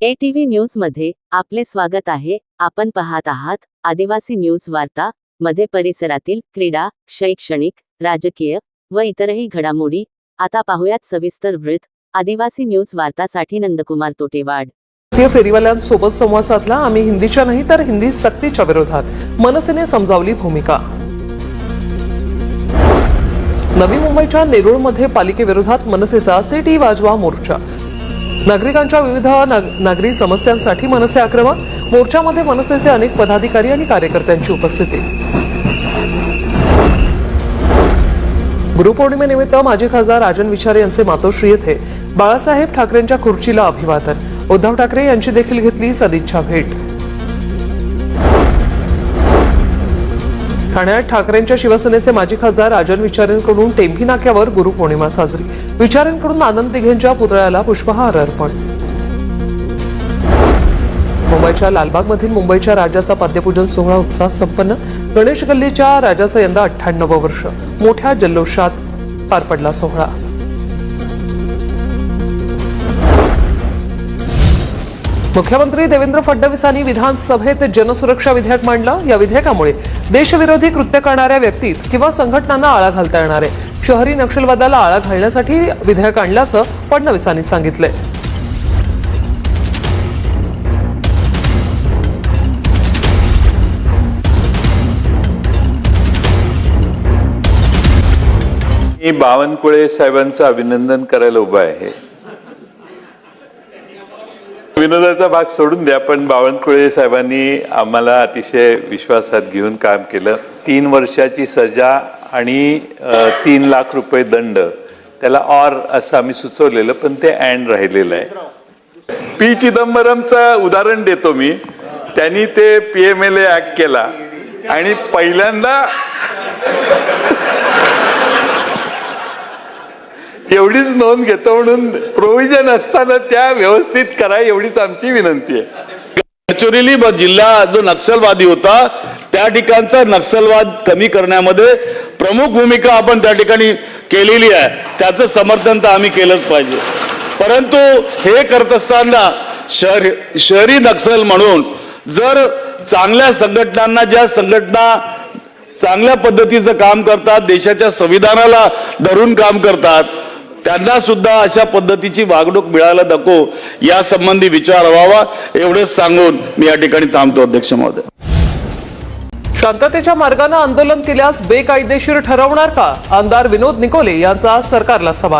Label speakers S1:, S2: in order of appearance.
S1: ATV न्यूजमध्ये आपले स्वागत आहे. आपण पाहत आहात आदिवासी न्यूज वार्ता मध्ये परिसरातील क्रीडा शैक्षणिक राजकीय व इतरही घडामोडी. आता पाहुयात सविस्तर वृत्त. आदिवासी न्यूज वार्तासाठी नंदकुमार तोटेवाड.
S2: भारतीय फेरीवाल्यांसोबत संवाद साधला. आम्ही हिंदीच्या नाही तर हिंदी सक्तीच्या विरोधात. मनसेने समजावली भूमिका. नवी मुंबईच्या नेरुळमध्ये पालिकेविरोधात मनसेचा सिटी वाजवा मोर्चा. नागरिकांच्या विविध नाग- नागरी समस्यांसाठी मनसे आक्रमक मोर्चामध्ये मनसेचे अनेक पदाधिकारी आणि कार्यकर्त्यांची उपस्थिती. गुरुपौर्णिमेनिमित्त माजी खासदार राजन विचारे यांचे मातोश्री येथे बाळासाहेब ठाकरेंच्या खुर्चीला अभिवादन. उद्धव ठाकरे यांची देखील घेतली सदिच्छा भेट. ठाण्यात ठाकरेंच्या शिवसेनेचे माजी खासदार राजन विचारेंकडून टेंभी नाक्यावर गुरुपौर्णिमा साजरी. विचारेंकडून आनंद दिघेंच्या पुतळ्याला पुष्पहार अर्पण. मुंबईच्या लालबागमधील मुंबईच्या राजाचा पाद्यपूजन सोहळा उत्साहात संपन्न. गणेश गल्लीच्या राजाचं यंदा अठ्ठ्याण्णव वर्ष. मोठ्या जल्लोषात पार पडला सोहळा. मुख्यमंत्री देवेंद्र फडणवीसांनी विधानसभेत जनसुरक्षा विधेयक मांडलं. या विधेयकामुळे देशविरोधी कृत्य करणाऱ्या व्यक्तीत किंवा संघटनांना आळा घालता येणार आहे. शहरी नक्षलवादाला आळा घालण्यासाठी विधेयक आणल्याचं फडणवीसांनी सांगितलंय.
S3: मी बावनकुळे साहेबांचं अभिनंदन करायला उभा आहे. विनोदाचा भाग सोडून द्या पण बावनकुळे साहेबांनी आम्हाला अतिशय विश्वासात घेऊन काम केलं. तीन वर्षाची सजा आणि तीन लाख रुपये दंड. त्याला ऑर असं आम्ही सुचवलेलं पण ते अँड राहिलेलं आहे. पी चिदंबरमचं उदाहरण देतो मी. त्यांनी ते P M L A act केला. आणि पहिल्यांदा एवढीच नोंद घेतो म्हणून प्रोव्हिजन असताना त्या व्यवस्थित करा एवढीच आमची विनंती आहे.
S4: गडचिरोली जिल्हा जो नक्षलवादी होता त्या ठिकाणचा नक्षलवाद कमी करण्यामध्ये प्रमुख भूमिका आपण त्या ठिकाणी केलेली आहे. त्याचं समर्थन तर आम्ही केलंच पाहिजे. परंतु हे करत असताना शहर शहरी नक्षल म्हणून जर चांगल्या संघटनांना ज्या संघटना चांगल्या पद्धतीचं काम करतात देशाच्या संविधानाला धरून काम करतात त्यांना सुद्धा अशा पद्धतीची वागणूक मिळायला नको या संबंधी विचार व्हावा एवढंच सांगून मी या ठिकाणी थांबतो अध्यक्ष महोदय.
S2: शांततेच्या मार्गाने आंदोलन केल्यास बेकायदेशीर ठरवणार का? आमदार विनोद निकोले यांचा आज सरकारला सवाल.